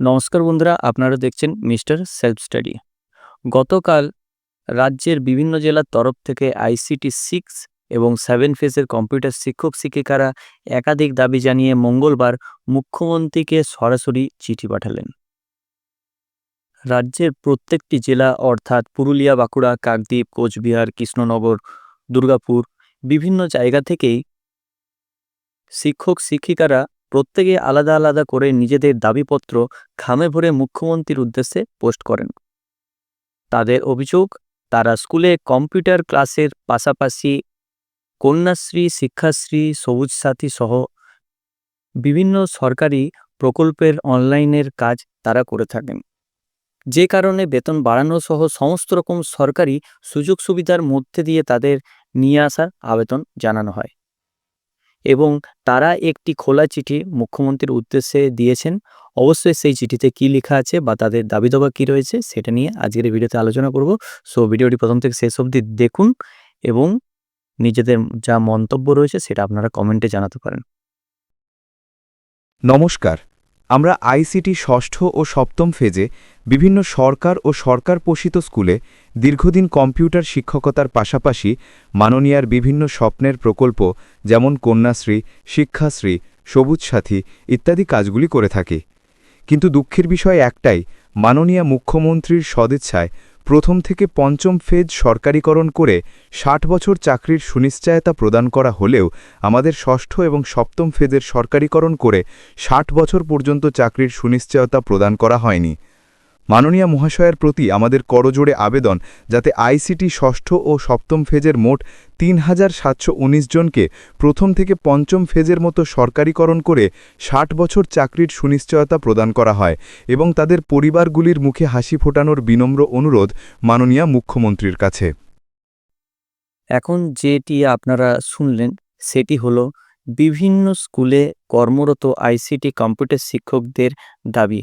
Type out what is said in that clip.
নমস্কার বন্ধুরা, আপনারা দেখছেন মিস্টার সেলফ স্টাডি। গতকাল রাজ্যের বিভিন্ন জেলার তরফ থেকে আইসিটি সিক্স এবং সেভেন ফেজের কম্পিউটার শিক্ষক শিক্ষিকারা একাধিক দাবি জানিয়ে মঙ্গলবার মুখ্যমন্ত্রীকে সরাসরি চিঠি পাঠালেন। রাজ্যের প্রত্যেকটি জেলা অর্থাৎ পুরুলিয়া, বাঁকুড়া, কাকদ্বীপ, কোচবিহার, কৃষ্ণনগর, দুর্গাপুর, বিভিন্ন জায়গা থেকেই শিক্ষক শিক্ষিকারা প্রত্যেকে আলাদা আলাদা করে নিজেদের দাবিপত্র খামে ভরে মুখ্যমন্ত্রীর উদ্দেশ্যে পোস্ট করেন। তাদের অভিযোগ, তারা স্কুলে কম্পিউটার ক্লাসের পাশাপাশি কন্যাশ্রী, শিক্ষাশ্রী, সবুজ সাথী সহ বিভিন্ন সরকারি প্রকল্পের অনলাইনের কাজ তারা করে থাকেন। যে কারণে বেতন বাড়ানো সহ সমস্ত রকম সরকারি সুযোগ সুবিধার মধ্যে দিয়ে তাদের নিয়ে আসার আবেদন জানানো হয়। এবং তারা একটি খোলা চিঠি মুখ্যমন্ত্রীর উদ্দেশ্যে দিয়েছেন। অবশ্যই সেই চিঠিতে কি লেখা আছে বা তাদের দাবি দাবা কী রয়েছে সেটা নিয়ে আজকের ভিডিওতে আলোচনা করব। সো ভিডিওটি প্রথম থেকে শেষ অবধি দেখুন এবং নিজেদের যা মন্তব্য রয়েছে সেটা আপনারা কমেন্টে জানাতে পারেন। নমস্কার। আমরা আইসিটি ষষ্ঠ ও সপ্তম ফেজে বিভিন্ন সরকার ও সরকার পোষিত স্কুলে দীর্ঘদিন কম্পিউটার শিক্ষকতার পাশাপাশি মাননীয়ার বিভিন্ন স্বপ্নের প্রকল্প যেমন কন্যাশ্রী, শিক্ষাশ্রী সবুজ সাথী ইত্যাদি কাজগুলি করে থাকি। কিন্তু দুঃখের বিষয় একটাই, মাননীয়া মুখ্যমন্ত্রীর সদিচ্ছায় প্রথম থেকে পঞ্চম ফেজ সরকারিকরণ করে ষাট বছর চাকরির সুনিশ্চয়তা প্রদান করা হলেও আমাদের ষষ্ঠ এবং সপ্তম ফেজের সরকারিকরণ করে ষাট বছর পর্যন্ত চাকরির সুনিশ্চয়তা প্রদান করা হয়নি। মাননীয় মহাশয়ের প্রতি আমাদের করজোড়ে আবেদন যাতে আইসিটি ষষ্ঠ ও সপ্তম ফেজের মোট তিন হাজার সাতশো উনিশ জনকে প্রথম থেকে পঞ্চম ফেজের মতো সরকারিকরণ করে ষাট বছর চাকরির সুনিশ্চয়তা প্রদান করা হয় এবং তাদের পরিবারগুলির মুখে হাসি ফোটানোর বিনম্র অনুরোধ মাননীয় মুখ্যমন্ত্রীর কাছে। এখন যেটি আপনারা শুনলেন, সেটি হলো বিভিন্ন স্কুলে কর্মরত আইসিটি কম্পিউটার শিক্ষকদের দাবি।